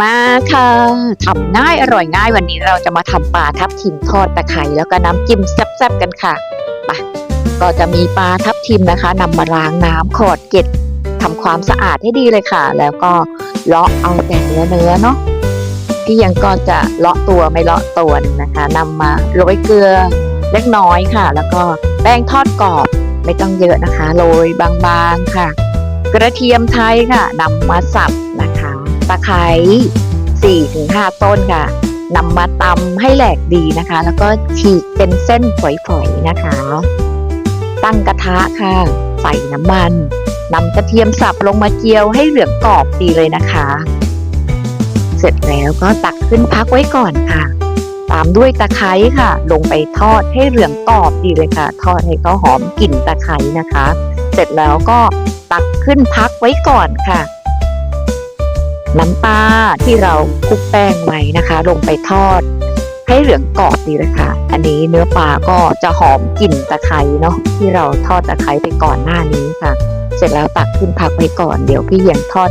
มาค่ะทำง่ายอร่อยง่ายวันนี้เราจะมาทำปลาทับทิมทอดตะไคร้แล้วก็น้ำจิ้มแซ่บๆกันค่ะไปก็จะมีปลาทับทิมนะคะนำมาล้างน้ำขอดเกล็ดทำความสะอาดให้ดีเลยค่ะ แล้วก็เลาะเอาแต่เนื้อเนื้อเนาะพี่ยังก็จะเลาะตัวไม่เลาะตัวนะคะนำมาโรยเกลือเล็กน้อยค่ะ แล้วก็แป้งทอดกรอบไม่ต้องเยอะนะคะโรยบางๆค่ะ กระเทียมไทยค่ะนำมาสับนะคะ ตะไคร้4-5 ต้นค่ะนำมาตำให้แหลกดีนะคะ แล้วก็ฉีกเป็นเส้นฝอยๆนะคะ ตั้งกระทะค่ะ ใส่น้ำมันนำกระเทียมสับลงมาเจียวให้เหลืองกรอบดีเลยนะคะ เสร็จแล้วก็ตักขึ้นพักไว้ก่อนค่ะ ตามด้วยตะไคร้ค่ะ ลงไปทอดให้เหลืองกรอบดีเลยค่ะ ทอดให้เขาหอมกลิ่นตะไคร้นะคะ เสร็จแล้วก็ตักขึ้นพักไว้ก่อนค่ะ น้ำปลาที่เราคลุกแป้งไว้นะคะ ลงไปทอด ให้เหลืองกรอบดีเลยค่ะ อันนี้เนื้อปลาก็จะหอมกลิ่นตะไคร้เนาะที่เราทอดตะไคร้ไปก่อนหน้านี้ค่ะ เสร็จแล้วตักขึ้นพักไว้ก่อนเดี๋ยวพี่เหียงทอด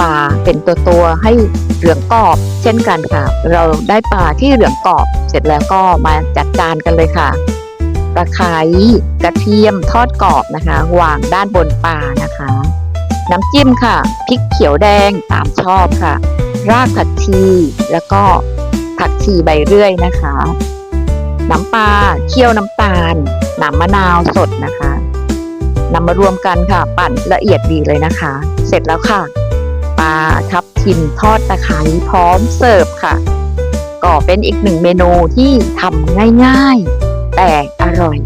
ปลาเป็นตัวตัวๆให้เหลืองกรอบ เช่นกันค่ะ เราได้ปลาที่เหลืองกรอบ เสร็จแล้วก็มาจัดจานกันเลยค่ะตะไคร้กระเทียมทอดกรอบนะคะ วางด้านบนปลานะคะ น้ำจิ้มค่ะพริกเขียวแดงตามชอบค่ะ รากผักชี แล้วก็ผักชีใบเรื่อยนะคะ น้ำปลาเคี่ยวน้ำตาลน้ำมะนาวสดนะคะนำมารวมกันค่ะ ปั่นละเอียดดีเลยนะคะ เสร็จแล้วค่ะ ปลาทับทิมทอดตะไคร้พร้อมเสิร์ฟค่ะ ก็เป็นอีกหนึ่งเมนูที่ทำง่ายๆ แต่อร่อย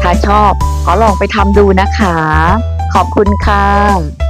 ถ้าชอบก็ลองไปทำดูนะคะ ขอบคุณค่ะ